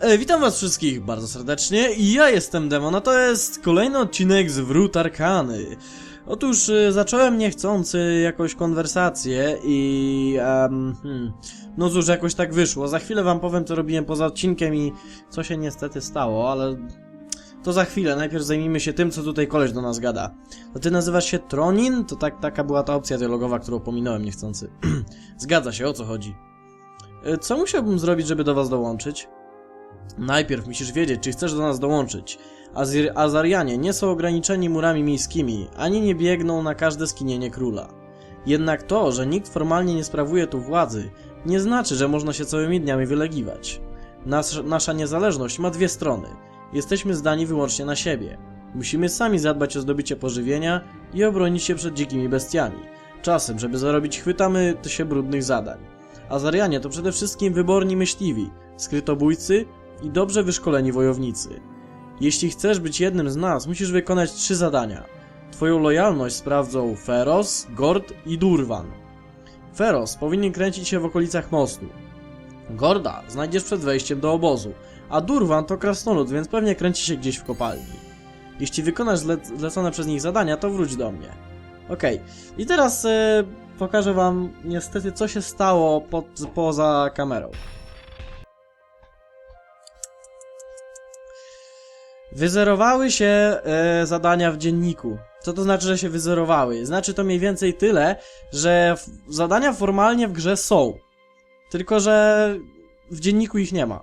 E, witam was wszystkich bardzo serdecznie i ja jestem Demon, a to jest kolejny odcinek z Wrót Arkany. Otóż e, zacząłem niechcący jakąś konwersację i... em, hmm, no cóż, jakoś tak wyszło. Za chwilę wam powiem co robiłem poza odcinkiem i co się niestety stało, ale... To za chwilę, najpierw zajmijmy się tym, co tutaj koleś do nas gada. To ty nazywasz się Tronin? To tak, taka była ta opcja dialogowa, którą pominąłem niechcący. Zgadza się, o co chodzi? E, Co musiałbym zrobić, żeby do was dołączyć? Najpierw musisz wiedzieć, czy chcesz do nas dołączyć. Azir Azarianie nie są ograniczeni murami miejskimi, ani nie biegną na każde skinienie króla. Jednak to, że nikt formalnie nie sprawuje tu władzy, nie znaczy, że można się całymi dniami wylegiwać. Nas, nasza niezależność ma dwie strony. Jesteśmy zdani wyłącznie na siebie. Musimy sami zadbać o zdobycie pożywienia i obronić się przed dzikimi bestiami. Czasem, żeby zarobić, chwytamy się brudnych zadań. Azarianie to przede wszystkim wyborni myśliwi, skrytobójcy i dobrze wyszkoleni wojownicy. Jeśli chcesz być jednym z nas, musisz wykonać trzy zadania. Twoją lojalność sprawdzą Feros, Gord i Durwan. Feros powinien kręcić się w okolicach mostu. Gorda znajdziesz przed wejściem do obozu, a Durwan to krasnolud, więc pewnie kręci się gdzieś w kopalni. Jeśli wykonasz zle zlecone przez nich zadania, to wróć do mnie. Okej, i teraz e, pokażę wam niestety co się stało pod, poza kamerą. Wyzerowały się e, zadania w dzienniku. Co to znaczy, że się wyzerowały? Znaczy to mniej więcej tyle, że zadania formalnie w grze są. Tylko, że w dzienniku ich nie ma.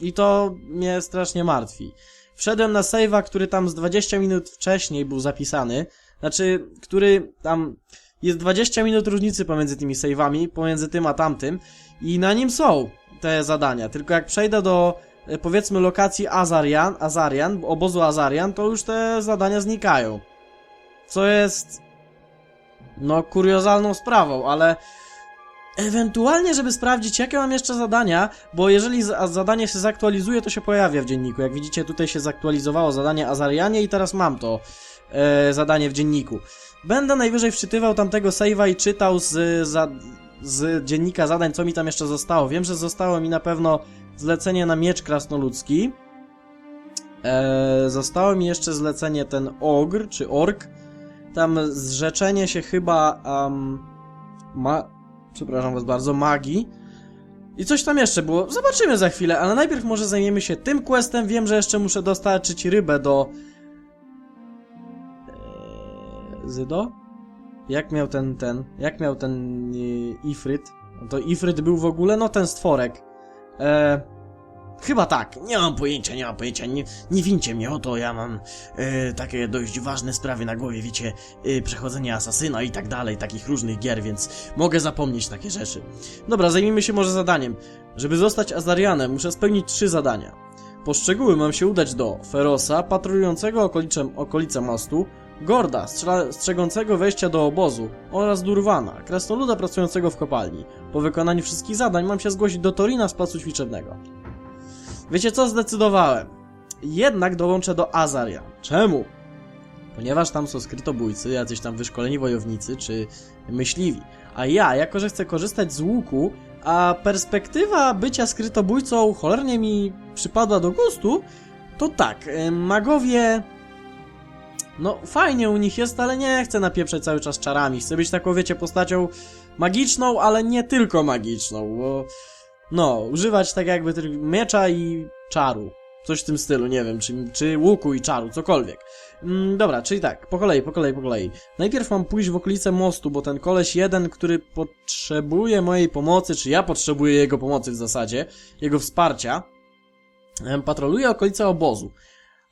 I to mnie strasznie martwi. Wszedłem na save'a, który tam z 20 minut wcześniej był zapisany. Znaczy, który tam jest 20 minut różnicy pomiędzy tymi save'ami, pomiędzy tym a tamtym. I na nim są te zadania. Tylko jak przejdę do powiedzmy lokacji Azarian, Azarian, obozu Azarian, to już te zadania znikają. Co jest no kuriozalną sprawą, ale ewentualnie, żeby sprawdzić jakie mam jeszcze zadania, bo jeżeli za- zadanie się zaktualizuje, to się pojawia w dzienniku. Jak widzicie, tutaj się zaktualizowało zadanie Azarianie i teraz mam to e, zadanie w dzienniku. Będę najwyżej wczytywał tamtego save'a i czytał z, za, z dziennika zadań, co mi tam jeszcze zostało. Wiem, że zostało mi na pewno zlecenie na miecz krasnoludzki. E, zostało mi jeszcze zlecenie ten ogr, czy ork. Tam zrzeczenie się chyba um, ma... Przepraszam was bardzo, magii. I coś tam jeszcze było. Zobaczymy za chwilę, ale najpierw może zajmiemy się tym questem. Wiem, że jeszcze muszę dostarczyć rybę do... Eee, Zydo? Jak miał ten, ten, jak miał ten e, Ifryt? To Ifryt był w ogóle, no ten stworek. Eee, chyba tak, nie mam pojęcia, nie mam pojęcia, nie, nie wincie mnie o to, ja mam e, takie dość ważne sprawy na głowie, wiecie, e, przechodzenie asasyna i tak dalej, takich różnych gier, więc mogę zapomnieć takie rzeczy. Dobra, zajmijmy się może zadaniem. Żeby zostać Azarianem, muszę spełnić trzy zadania. Po szczegóły mam się udać do Ferosa, patrolującego okolice, okolice mostu, Gorda, strzegącego wejścia do obozu oraz Durwana, krasnoluda pracującego w kopalni. Po wykonaniu wszystkich zadań mam się zgłosić do Torina z placu ćwiczebnego. Wiecie co? Zdecydowałem. Jednak dołączę do Azarian. Czemu? Ponieważ tam są skrytobójcy, jacyś tam wyszkoleni wojownicy czy myśliwi. A ja, jako że chcę korzystać z łuku, a perspektywa bycia skrytobójcą cholernie mi przypadła do gustu, to tak, y, magowie... No, fajnie u nich jest, ale nie chcę napieprzać cały czas czarami. Chcę być taką, wiecie, postacią magiczną, ale nie tylko magiczną, bo... No, używać tak jakby miecza i czaru. Coś w tym stylu, nie wiem, czy, czy łuku i czaru, cokolwiek. Mm, dobra, czyli tak, po kolei, po kolei, po kolei. Najpierw mam pójść w okolice mostu, bo ten koleś jeden, który potrzebuje mojej pomocy, czy ja potrzebuję jego pomocy w zasadzie, jego wsparcia, patroluje okolice obozu.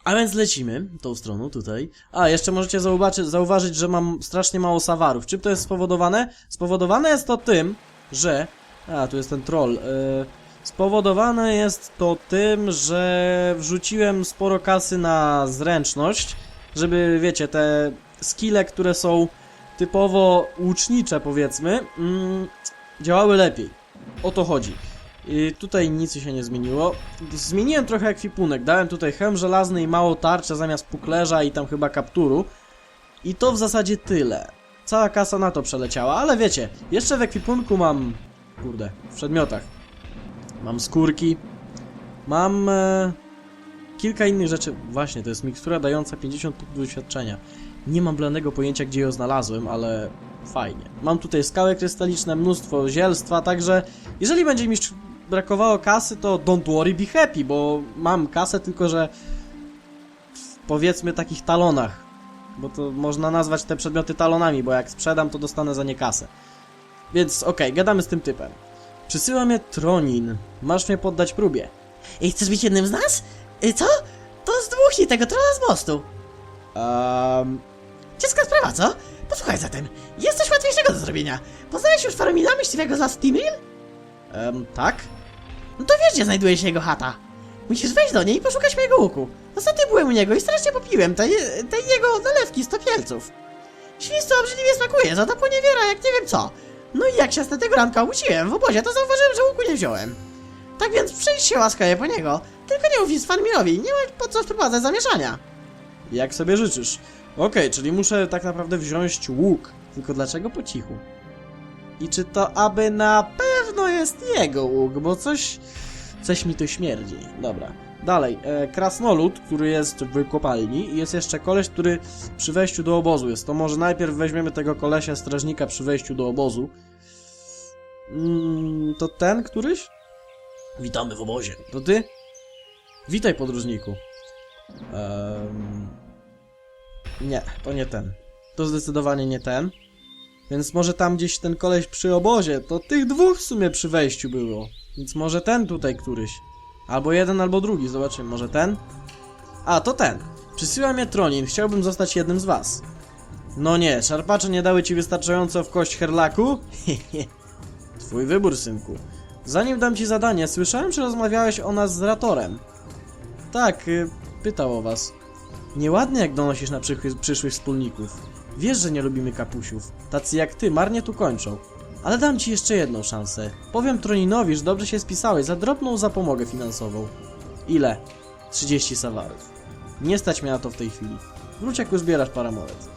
A więc lecimy tą stroną tutaj. A, jeszcze możecie zauważyć, zauważyć, że mam strasznie mało sawarów. Czym to jest spowodowane? Spowodowane jest to tym, że... A, tu jest ten troll. e, Spowodowane jest to tym, że wrzuciłem sporo kasy na zręczność, żeby, wiecie, te skille, które są typowo łucznicze, powiedzmy, mm, działały lepiej. O to chodzi. I tutaj nic się nie zmieniło. Zmieniłem trochę ekwipunek. Dałem tutaj hełm żelazny i mało tarczę zamiast puklerza i tam chyba kapturu. I to w zasadzie tyle. Cała kasa na to przeleciała, ale wiecie, jeszcze w ekwipunku mam... Kurde, w przedmiotach. Mam skórki, Mam e, kilka innych rzeczy. Właśnie, to jest mikstura dająca 50 punktów doświadczenia. Nie mam bladego pojęcia, gdzie ją znalazłem, ale fajnie. Mam tutaj skały krystaliczne, mnóstwo zielstwa, także jeżeli będzie mi brakowało kasy, to don't worry, be happy, bo mam kasę, tylko że w, powiedzmy takich talonach. Bo to można nazwać te przedmioty talonami, bo jak sprzedam, to dostanę za nie kasę. Więc okej, gadamy z tym typem. Przysyła mnie Tronin. Masz mnie poddać próbie. I chcesz być jednym z nas? Y, co? To zdmuchnij tego trolla z mostu. Um, Ciekawa sprawa, co? Posłuchaj zatem, jest coś łatwiejszego do zrobienia. Poznałeś już Farmina myśliwego z Las Timril? Um, tak? No to wiesz, gdzie znajduje się jego chata. Musisz wejść do niej i poszukać mojego łuku. Ostatnio byłem u niego i strasznie popiłem tej, tej jego nalewki z topielców. Świństwo obrzydliwie smakuje, za to poniewiera jak nie wiem co. No i jak się z tego ranka obudziłem w obozie, to zauważyłem, że łuku nie wziąłem. Tak więc przyjdź się łaskawie po niego. Tylko nie mów Farmirowi, nie ma po co wprowadzać zamieszania. Jak sobie życzysz. Okej, czyli muszę tak naprawdę wziąć łuk. Tylko dlaczego po cichu? I czy to aby na pewno jest jego łuk, bo coś... Coś mi tu śmierdzi. Dobra. Dalej, e, krasnolud, który jest w kopalni i jest jeszcze koleś, który przy wejściu do obozu jest. To może najpierw weźmiemy tego kolesia strażnika przy wejściu do obozu. Mm, to ten któryś? Witamy w obozie. To ty? Witaj, podróżniku. Ehm... Nie, to nie ten. To zdecydowanie nie ten. Więc może tam gdzieś ten koleś przy obozie, to tych dwóch w sumie przy wejściu było. Więc może ten tutaj któryś. Albo jeden, albo drugi, zobaczymy. Może ten? A, to ten. Przysyła mnie Tronin, chciałbym zostać jednym z was. No nie, szarpacze nie dały ci wystarczająco w kość herlaku? Twój wybór, synku. Zanim dam ci zadanie, słyszałem, że rozmawiałeś o nas z Ratorem. Tak, y, pytał o was. Nieładnie jak donosisz na przyszłych wspólników. Wiesz, że nie lubimy kapusiów. Tacy jak ty marnie tu kończą. Ale dam ci jeszcze jedną szansę. Powiem Troninowi, że dobrze się spisałeś za drobną zapomogę finansową. Ile? 30 sawarów. Nie stać mnie na to w tej chwili. Wróć jak uzbierasz paramoret.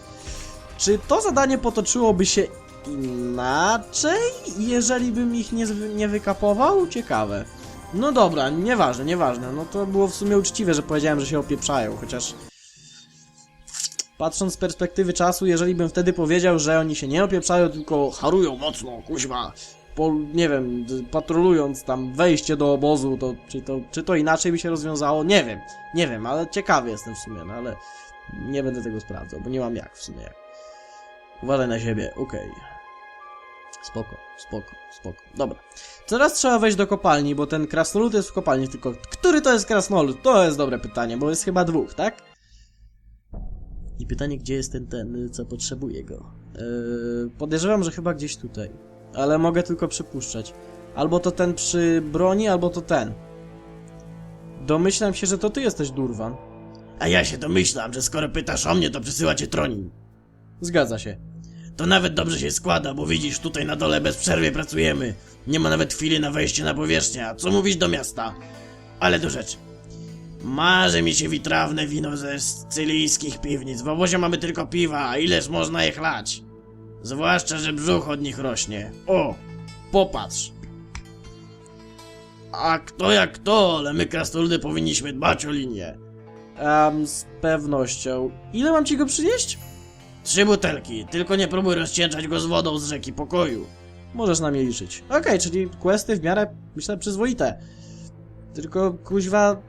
Czy to zadanie potoczyłoby się inaczej, jeżeli bym ich nie, nie wykapował? Ciekawe. No dobra, nieważne, nieważne. No to było w sumie uczciwe, że powiedziałem, że się opieprzają, chociaż... Patrząc z perspektywy czasu, jeżeli bym wtedy powiedział, że oni się nie opieprzają, tylko harują mocno, kuźwa, po, nie wiem, patrolując tam wejście do obozu, to czy, to czy to inaczej by się rozwiązało? Nie wiem, nie wiem, ale ciekawy jestem w sumie, no ale nie będę tego sprawdzał, bo nie mam jak w sumie jak. Uważaj na siebie, okej. Spoko, spoko, spoko. Dobra. Teraz trzeba wejść do kopalni, bo ten krasnolud jest w kopalni, tylko który to jest krasnolud? To jest dobre pytanie, bo jest chyba dwóch, tak? I pytanie, gdzie jest ten, ten, co potrzebuje go? Yy, podejrzewam, że chyba gdzieś tutaj. Ale mogę tylko przypuszczać. Albo to ten przy broni, albo to ten. Domyślam się, że to ty jesteś Durwan. A ja się domyślam, że skoro pytasz o mnie, to przysyła cię Tronin. Zgadza się. To nawet dobrze się składa, bo widzisz, tutaj na dole bez przerwy pracujemy. Nie ma nawet chwili na wejście na powierzchnię, a co mówisz do miasta? Ale do rzeczy. Marzy mi się witrawne wino ze scylijskich piwnic. W obozie mamy tylko piwa, a ileż można je chlać? Zwłaszcza, że brzuch od nich rośnie. O, popatrz. A kto jak kto, ale my krasnoludy powinniśmy dbać o linię. Um, z pewnością. Ile mam ci go przynieść? Trzy butelki, tylko nie próbuj rozcieńczać go z wodą z rzeki pokoju. Możesz na mnie liczyć. Okej, czyli questy w miarę, myślę, przyzwoite. Tylko, kuźwa,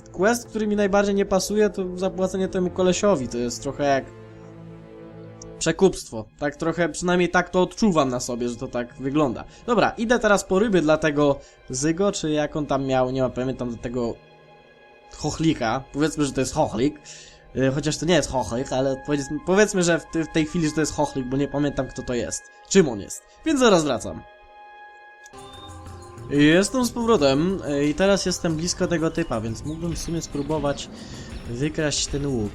quest, który mi najbardziej nie pasuje, to zapłacenie temu kolesiowi. To jest trochę jak przekupstwo. Tak trochę, przynajmniej tak to odczuwam na sobie, że to tak wygląda. Dobra, idę teraz po ryby dla tego Zygo, czy jak on tam miał, nie ma pamiętam, do tego chochlika. Powiedzmy, że to jest chochlik. Y, Chociaż to nie jest chochlik, ale powiedzmy, że w tej chwili, że to jest chochlik, bo nie pamiętam kto to jest. Czym on jest. Więc zaraz wracam. Jestem z powrotem y, i teraz jestem blisko tego typa, więc mógłbym w sumie spróbować wykraść ten łuk.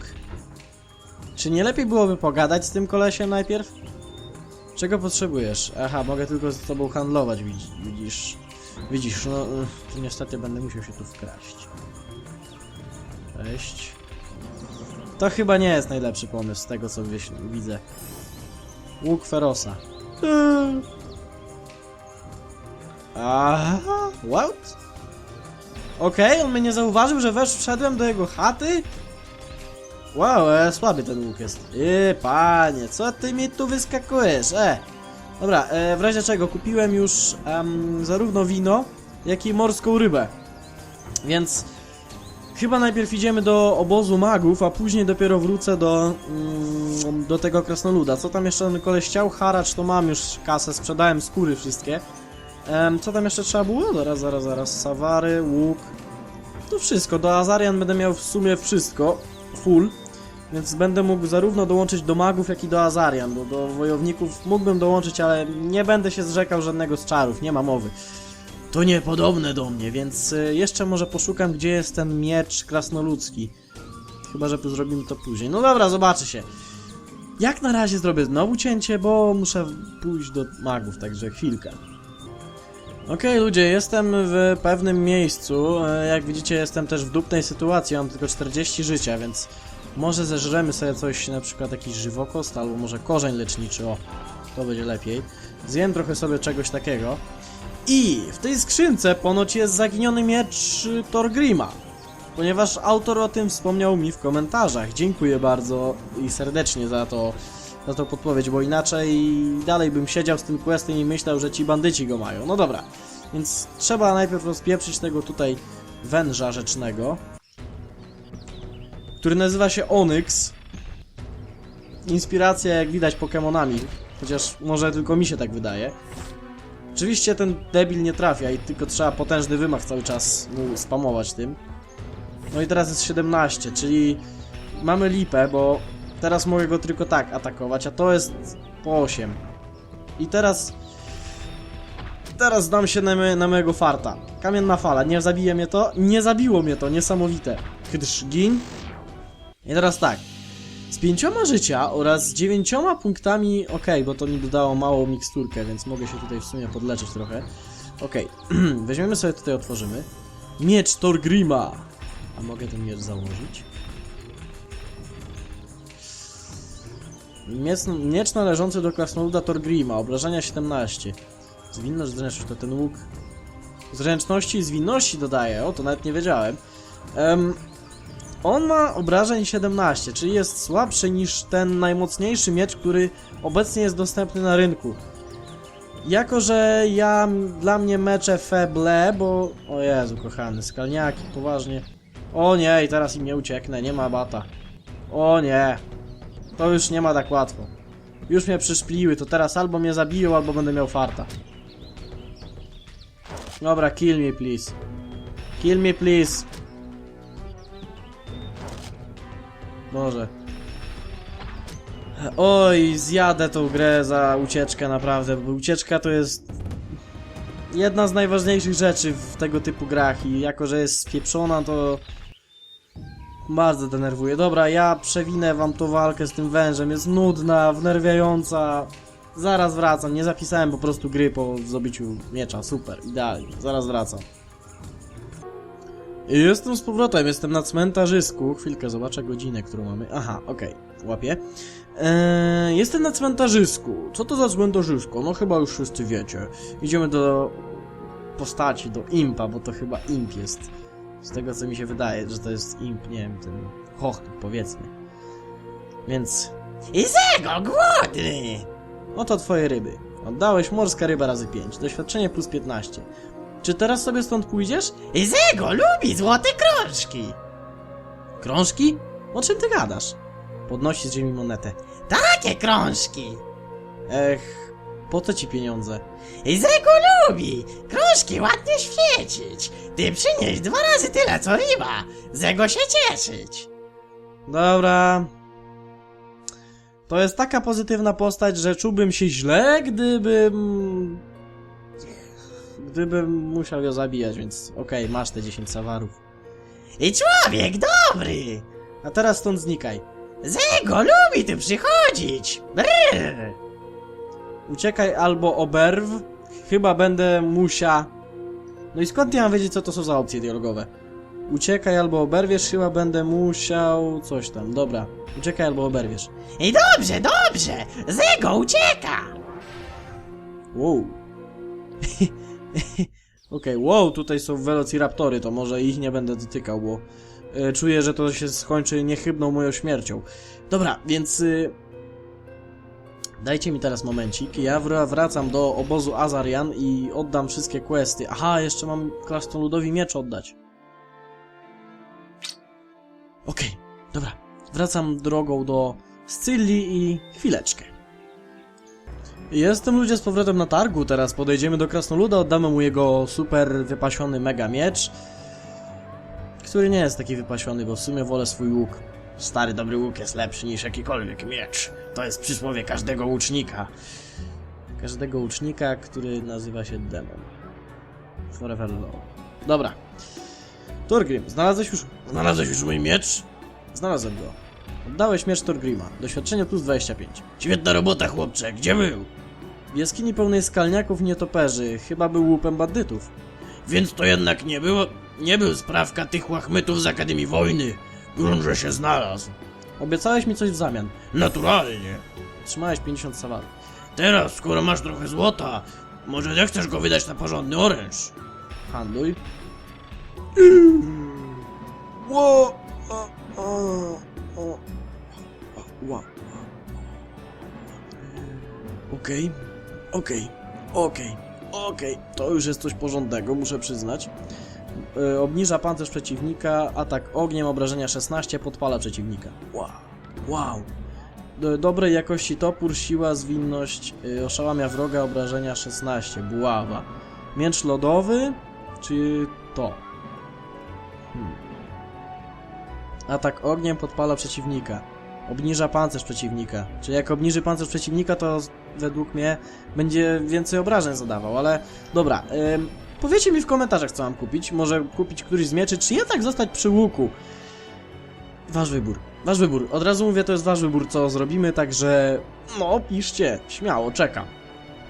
Czy nie lepiej byłoby pogadać z tym kolesiem najpierw? Czego potrzebujesz? Aha, mogę tylko z tobą handlować, widz- widzisz. Widzisz, no, y, to niestety będę musiał się tu wkraść. Cześć. To chyba nie jest najlepszy pomysł z tego co widzę. Łuk Ferosa. Aha, what? Okej, on mnie nie zauważył, że wesz wszedłem do jego chaty? Wow, e, słaby ten łuk jest. Yy, panie, co ty mi tu wyskakujesz, e? Dobra, e, w razie czego kupiłem już zarówno wino, jak i morską rybę. Więc chyba najpierw idziemy do obozu magów, a później dopiero wrócę do, mm, do tego krasnoluda. Co tam jeszcze ten koleś chciał? Haracz to mam już kasę, sprzedałem skóry wszystkie. Co tam jeszcze trzeba było? Zaraz, zaraz, zaraz. Sawary, łuk. To wszystko. Do Azarian będę miał w sumie wszystko. Full. Więc będę mógł zarówno dołączyć do magów, jak i do Azarian. Bo do wojowników mógłbym dołączyć, ale nie będę się zrzekał żadnego z czarów. Nie ma mowy. To niepodobne do mnie, więc y, jeszcze może poszukam, gdzie jest ten miecz krasnoludzki. Chyba, że zrobimy to później. No dobra, zobaczy się. Jak na razie zrobię znowu cięcie, bo muszę pójść do magów, także chwilkę. Okej ludzie, jestem w pewnym miejscu. E, Jak widzicie, jestem też w dupnej sytuacji, mam tylko 40 życia, więc może zeżremy sobie coś, na przykład jakiś żywokost, albo może korzeń leczniczy, o, to będzie lepiej. Zjem trochę sobie czegoś takiego. I w tej skrzynce ponoć jest zaginiony miecz y, Torgrima, ponieważ autor o tym wspomniał mi w komentarzach. Dziękuję bardzo i serdecznie za to, za tą podpowiedź, bo inaczej dalej bym siedział z tym questem i myślał, że ci bandyci go mają. No dobra, więc trzeba najpierw rozpieprzyć tego tutaj węża rzecznego, który nazywa się Onyx. Inspiracja, jak widać, Pokemonami, chociaż może tylko mi się tak wydaje. Oczywiście ten debil nie trafia i tylko trzeba potężny wymach cały czas mu spamować tym. No i teraz jest 17, czyli mamy lipę, bo teraz mogę go tylko tak atakować, a to jest po 8. I teraz... Teraz zdam się na, me, na mojego farta. Kamienna fala, nie zabije mnie to? Nie zabiło mnie to, niesamowite. Hydrz, gin. I teraz tak. Z pięcioma życia oraz z dziewięcioma punktami, ok, bo to mi dodało małą miksturkę, więc mogę się tutaj w sumie podleczyć trochę. Ok, weźmiemy sobie tutaj, otworzymy. Miecz Torgrima. A mogę ten miecz założyć? Miecz, miecz należący do krasnoluda Torgrima, obrażenia 17. Zwinność, zręczność, to ten łuk. Zręczności i zwinności dodaje, o to nawet nie wiedziałem. Em, on ma obrażeń 17, czyli jest słabszy niż ten najmocniejszy miecz, który obecnie jest dostępny na rynku. Jako, że ja, dla mnie mecze feble, bo... O Jezu, kochany, skalniaki, poważnie. O nie, i teraz im nie ucieknę, nie ma bata. O nie. To już nie ma tak łatwo. Już mnie przyszpliły, to teraz albo mnie zabiją, albo będę miał farta. Dobra, kill me please. Kill me please. Może. Oj, zjadę tą grę za ucieczkę naprawdę, bo ucieczka to jest jedna z najważniejszych rzeczy w tego typu grach i jako, że jest spieprzona, to bardzo denerwuje. Dobra, ja przewinę wam tą walkę z tym wężem, jest nudna, wnerwiająca. Zaraz wracam, nie zapisałem po prostu gry po zdobyciu miecza, super, idealnie, zaraz wracam. Jestem z powrotem, jestem na cmentarzysku. Chwilkę, zobaczę godzinę, którą mamy. Aha, okej, łapię. Eee, jestem na cmentarzysku. Co to za cmentarzysko? No chyba już wszyscy wiecie. Idziemy do postaci, do impa, bo to chyba imp jest. Z tego co mi się wydaje, że to jest imp, nie wiem, ten hochtyp powiedzmy. Więc... Izego, głodny! Oto twoje ryby. Oddałeś morska ryba razy 5, doświadczenie plus 15. Czy teraz sobie stąd pójdziesz? Izego lubi złote krążki! Krążki? O czym ty gadasz? Podnosi z ziemi monetę. Takie krążki! Ech, po co ci pieniądze? Izego lubi! Krążki ładnie świecić! Ty przynieś dwa razy tyle co ryba! Zego się cieszyć! Dobra. To jest taka pozytywna postać, że czułbym się źle, gdybym... Gdybym musiał ją zabijać, więc okej, masz te 10 sawarów. I człowiek dobry! A teraz stąd znikaj. Zego lubi tu przychodzić! Brrr! Uciekaj albo oberw. Chyba będę musia... No i skąd ja mam wiedzieć, co to są za opcje dialogowe? Uciekaj albo oberwiesz, chyba będę musiał... Coś tam, dobra. Uciekaj albo oberwiesz. I dobrze, dobrze! Zego ucieka! Wow. Okej, wow, tutaj są Velociraptory, to może ich nie będę dotykał, bo e, czuję, że to się skończy niechybną moją śmiercią. Dobra, więc y, dajcie mi teraz momencik. Ja wr- wracam do obozu Azarian i oddam wszystkie questy. Aha, jeszcze mam krasnoludowi miecz oddać. Okej, dobra. Wracam drogą do Scylli i chwileczkę. Jestem ludzie z powrotem na targu, teraz podejdziemy do Krasnoluda, oddamy mu jego super wypasiony mega miecz, który nie jest taki wypasiony, bo w sumie wolę swój łuk. Stary dobry łuk jest lepszy niż jakikolwiek miecz. To jest przysłowie każdego łucznika. Każdego łucznika, który nazywa się demon. Forever Low. Dobra. Torgrim, znalazłeś już... Znalazłeś już mój miecz? Znalazłem go. Oddałeś miecz Torgrima. Doświadczenie plus 25. Świetna robota, chłopcze. Gdzie był? W jaskini pełnej skalniaków nietoperzy. Chyba był łupem bandytów. Więc to jednak nie było... Nie był sprawka tych łachmytów z Akademii Wojny. Grunt, że się znalazł. Obiecałeś mi coś w zamian. Naturalnie. Trzymałeś 50 sawarów. Teraz, skoro masz trochę złota, może nie chcesz go wydać na porządny oręż? Handluj. Ło! O, o, o. Ła. Okej, okej, okej, okej. To już jest coś porządnego, muszę przyznać. E, obniża pancerz przeciwnika, atak ogniem, obrażenia 16, podpala przeciwnika. Wow, wow. Do, dobrej jakości topór, siła, zwinność, y, oszałamia wroga, obrażenia 16, buława. Miecz lodowy, czy to? Hmm. Atak ogniem podpala przeciwnika. Obniża pancerz przeciwnika. Czyli jak obniży pancerz przeciwnika, to według mnie będzie więcej obrażeń zadawał, ale dobra. Ym, powiedzcie mi w komentarzach, co mam kupić. Może kupić któryś z mieczy, czy jednak zostać przy łuku. Wasz wybór. Wasz wybór. Od razu mówię, to jest wasz wybór, co zrobimy, także no, piszcie. Śmiało, czekam.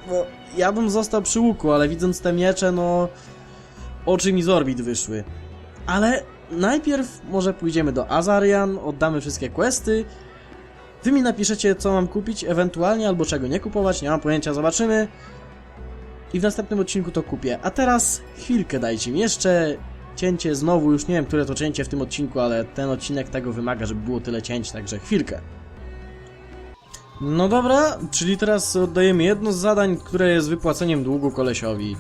Bo ja bym został przy łuku, ale widząc te miecze, no... Oczy mi z orbit wyszły. Ale najpierw może pójdziemy do Azarian, oddamy wszystkie questy. Wy mi napiszecie, co mam kupić, ewentualnie, albo czego nie kupować, nie mam pojęcia, zobaczymy. I w następnym odcinku to kupię. A teraz chwilkę dajcie mi jeszcze. Cięcie znowu, już nie wiem, które to cięcie w tym odcinku, ale ten odcinek tego wymaga, żeby było tyle cięć, także chwilkę. No dobra, czyli teraz oddajemy jedno z zadań, które jest wypłaceniem długu kolesiowi.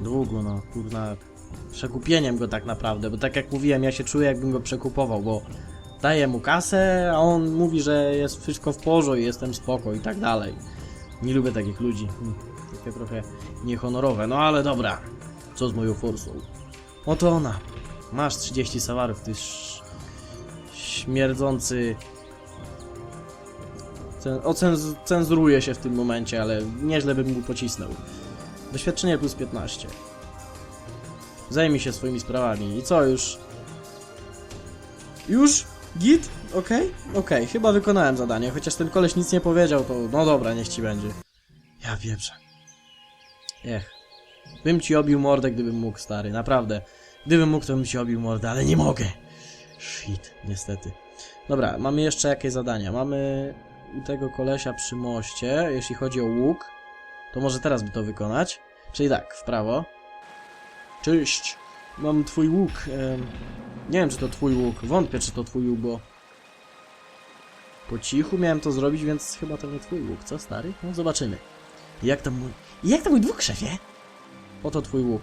Długu, no, kurna, przekupieniem go tak naprawdę, bo tak jak mówiłem, ja się czuję jakbym go przekupował, bo daję mu kasę, a on mówi, że jest wszystko w porządku jestem spoko i tak dalej. Nie lubię takich ludzi. Takie trochę niehonorowe, no ale dobra. Co z moją forsą? Oto ona. Masz 30 sawarów, ty sz... śmierdzący... Cen... Ocenz... Się w tym momencie, ale nieźle bym mu pocisnął. Doświadczenie plus 15. Zajmij się swoimi sprawami. I co już? Już? Git? Okej? Okej, chyba wykonałem zadanie, chociaż ten koleś nic nie powiedział, to no dobra, niech ci będzie. Ja wierzę. Ech. Bym ci obił mordę, gdybym mógł, stary, naprawdę. Gdybym mógł, to bym ci obił mordę, ale nie mogę. Shit, niestety. Dobra, mamy jeszcze jakieś zadania. Mamy u tego kolesia przy moście, jeśli chodzi o łuk, to może teraz by to wykonać. Czyli tak, w prawo. Cześć, mam twój łuk. em, nie wiem, czy to twój łuk. Wątpię, czy to twój łuk, bo... Po cichu miałem to zrobić, więc chyba to nie twój łuk, co stary? No zobaczymy. Jak tam mój... Jak tam mój dwóch, szefie? Oto twój łuk.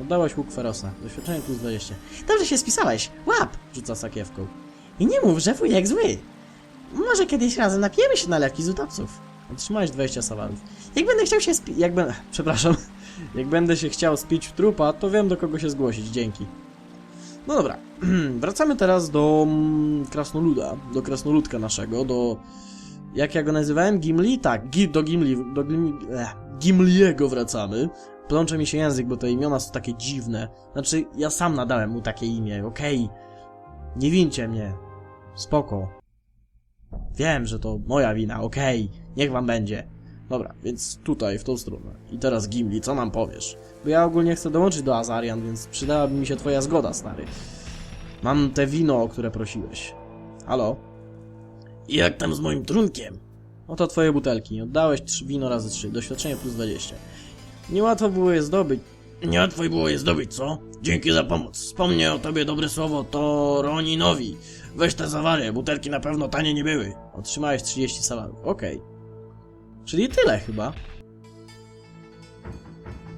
Oddałeś łuk Ferosa. Doświadczenie plus 20. Dobrze się spisałeś. Łap! Rzuca sakiewką. I nie mów, że wujek zły. Może kiedyś razem napijemy się na leki z utopców. Otrzymałeś 20 sawarów. Jak będę chciał się spi... Jak będę... Przepraszam. Jak będę się chciał spić w trupa, to wiem do kogo się zgłosić. Dzięki. No dobra. Wracamy teraz do mm, Krasnoluda. Do Krasnoludka naszego, do... Jak ja go nazywałem? Gimli? Tak, Gi do Gimli... Do Gimli... Eh, Gimliego wracamy. Plącze mi się język, bo te imiona są takie dziwne. Znaczy, ja sam nadałem mu takie imię, okej? Nie wincie mnie. Spoko. Wiem, że to moja wina, okej. Niech wam będzie. Dobra, więc tutaj, w tą stronę. I teraz Gimli, co nam powiesz? Bo ja ogólnie chcę dołączyć do Azarian, więc przydałaby mi się twoja zgoda, stary. Mam te wino, o które prosiłeś. Halo? I jak tam z moim trunkiem? Oto twoje butelki. Oddałeś trz- wino razy 3. Doświadczenie plus 20. Niełatwo było je zdobyć. Niełatwo było je zdobyć, co? Dzięki za pomoc. Wspomnę o tobie dobre słowo to Roninowi. Weź te zawary, butelki na pewno tanie nie były. Otrzymałeś 30 salarów. Okej. Czyli tyle chyba.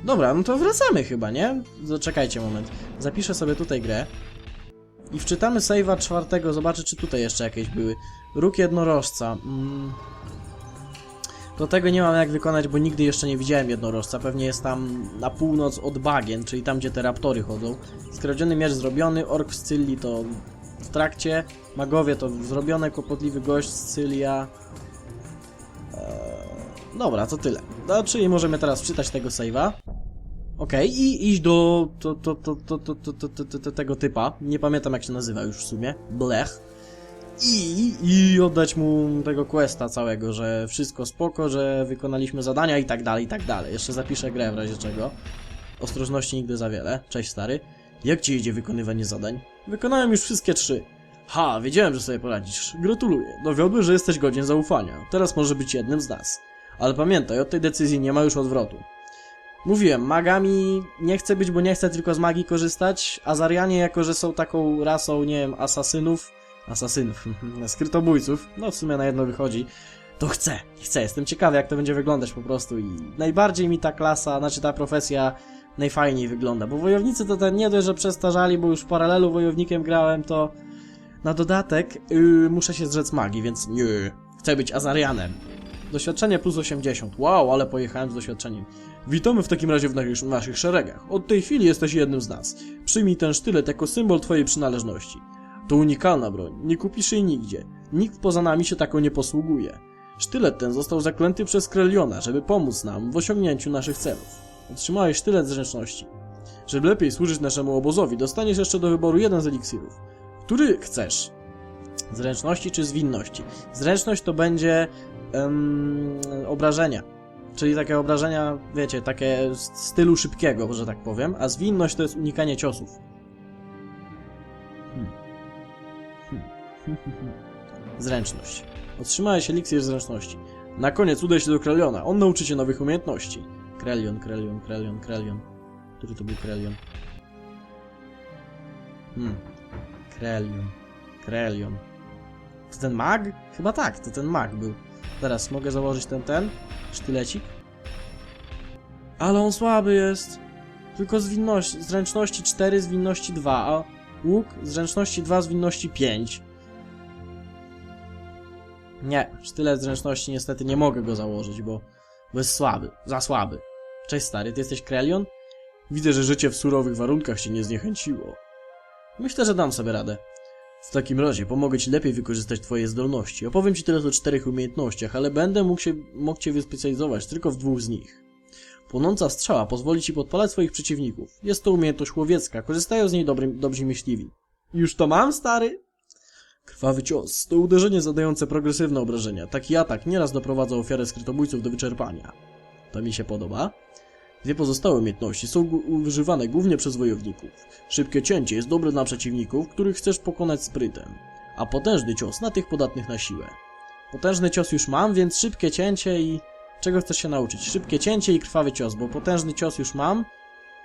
Dobra, no to wracamy chyba, nie? Zaczekajcie moment. Zapiszę sobie tutaj grę. I wczytamy save'a czwartego, zobaczę czy tutaj jeszcze jakieś były. Róg jednorożca. Mm. Tego nie mam jak wykonać, bo nigdy jeszcze nie widziałem jednorożca. Pewnie jest tam na północ od bagien, czyli tam gdzie te raptory chodzą. Skradziony miecz zrobiony, ork w Scylli to w trakcie. Magowie to zrobione, kłopotliwy gość, Scylia. Eee, dobra, to tyle. No, czyli możemy teraz wczytać tego save'a. Okej, i iść do to, to, to, to, to, to, to, to, to, tego typa. Nie pamiętam jak się nazywa już w sumie. Blech. I, I oddać mu tego questa całego, że wszystko spoko, że wykonaliśmy zadania i tak dalej, i tak dalej. Jeszcze zapiszę grę w razie czego. Ostrożności nigdy za wiele. Cześć stary. Jak ci idzie wykonywanie zadań? Wykonałem już wszystkie trzy. Ha, wiedziałem, że sobie poradzisz. Gratuluję. Dowiodły, że jesteś godzien zaufania. Teraz może być jednym z nas. Ale pamiętaj, od tej decyzji nie ma już odwrotu. Mówiłem, magami nie chcę być, bo nie chcę tylko z magii korzystać. Azarianie, jako że są taką rasą, nie wiem, asasynów, asasynów, skrytobójców, no w sumie na jedno wychodzi, to chcę, chcę, jestem ciekawy jak to będzie wyglądać po prostu i najbardziej mi ta klasa, znaczy ta profesja najfajniej wygląda, bo wojownicy to ten nie dość, że przestarzali, bo już w paralelu wojownikiem grałem, to na dodatek yy, muszę się zrzec magii, więc nie, chcę być Azarianem. Doświadczenie plus 80. Wow, ale pojechałem z doświadczeniem. Witamy w takim razie w naszych, naszych szeregach. Od tej chwili jesteś jednym z nas. Przyjmij ten sztylet jako symbol twojej przynależności. To unikalna broń, nie kupisz jej nigdzie. Nikt poza nami się taką nie posługuje. Sztylet ten został zaklęty przez Kreliona, żeby pomóc nam w osiągnięciu naszych celów. Otrzymałeś sztylet zręczności. Żeby lepiej służyć naszemu obozowi, dostaniesz jeszcze do wyboru jeden z eliksirów. Który chcesz? Zręczności czy zwinności? Zręczność to będzie obrażenia. Czyli takie obrażenia, wiecie, takie stylu szybkiego, że tak powiem, a zwinność to jest unikanie ciosów. Hmm. Hmm. Zręczność. Otrzymałeś eliksir zręczności. Na koniec udaj się do Kreliona. On nauczy cię nowych umiejętności. Krelion, Krelion, Krelion, Krelion. Który to był Krelion? Hmm. Krelion. Krelion. To ten mag? Chyba tak, to ten mag był. Teraz mogę założyć ten, ten sztylecik. Ale on słaby jest. Tylko zwinność, zręczności 4, zwinności 2, a łuk zręczności 2, zwinności 5. Nie, sztylet zręczności niestety nie mogę go założyć, bo, bo jest słaby, za słaby. Cześć stary, ty jesteś Krelion? Widzę, że życie w surowych warunkach cię nie zniechęciło. Myślę, że dam sobie radę. W takim razie pomogę ci lepiej wykorzystać twoje zdolności. Opowiem ci teraz o czterech umiejętnościach, ale będę mógł, się, mógł cię wyspecjalizować tylko w dwóch z nich. Płonąca strzała pozwoli ci podpalać swoich przeciwników. Jest to umiejętność łowiecka, korzystają z niej dobry, dobrzy myśliwi. Już to mam, stary? Krwawy cios to uderzenie zadające progresywne obrażenia. Taki atak nieraz doprowadza ofiarę skrytobójców do wyczerpania. To mi się podoba. Dwie pozostałe umiejętności są używane głównie przez wojowników. Szybkie cięcie jest dobre dla przeciwników, których chcesz pokonać sprytem, a potężny cios na tych podatnych na siłę. Potężny cios już mam, więc szybkie cięcie i... Czego chcesz się nauczyć? Szybkie cięcie i krwawy cios, bo potężny cios już mam,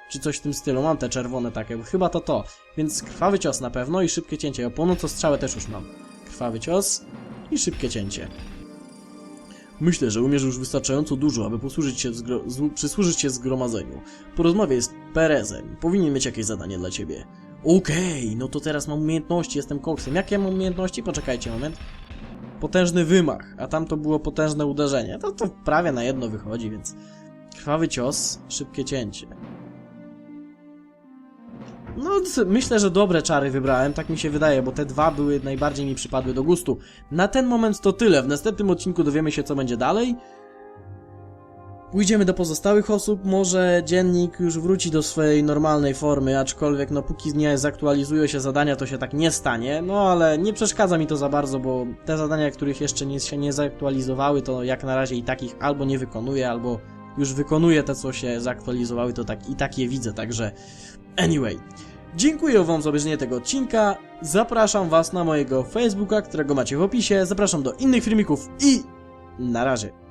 czy coś w tym stylu, mam te czerwone takie, chyba to to. Więc krwawy cios na pewno i szybkie cięcie, a płonącą strzałę też już mam. Krwawy cios i szybkie cięcie. Myślę, że umiesz już wystarczająco dużo, aby posłużyć się przysłużyć się zgromadzeniu. Porozmawiaj z Perezem. Powinien mieć jakieś zadanie dla ciebie. Okej, no to teraz mam umiejętności, jestem koksem. Jakie mam umiejętności? Poczekajcie moment. Potężny wymach, a tam to było potężne uderzenie. To, to prawie na jedno wychodzi, więc... Krwawy cios, szybkie cięcie. No, myślę, że dobre czary wybrałem, tak mi się wydaje, bo te dwa były najbardziej mi przypadły do gustu. Na ten moment to tyle. W następnym odcinku dowiemy się, co będzie dalej. Pójdziemy do pozostałych osób, może dziennik już wróci do swojej normalnej formy, aczkolwiek no póki nie zaktualizują się zadania, to się tak nie stanie, no ale nie przeszkadza mi to za bardzo, bo te zadania, których jeszcze nie, się nie zaktualizowały, to jak na razie i takich albo nie wykonuję, albo już wykonuję te, co się zaktualizowały, to tak i tak je widzę, także anyway. Dziękuję Wam za obejrzenie tego odcinka, zapraszam Was na mojego Facebooka, którego macie w opisie, zapraszam do innych filmików i na razie.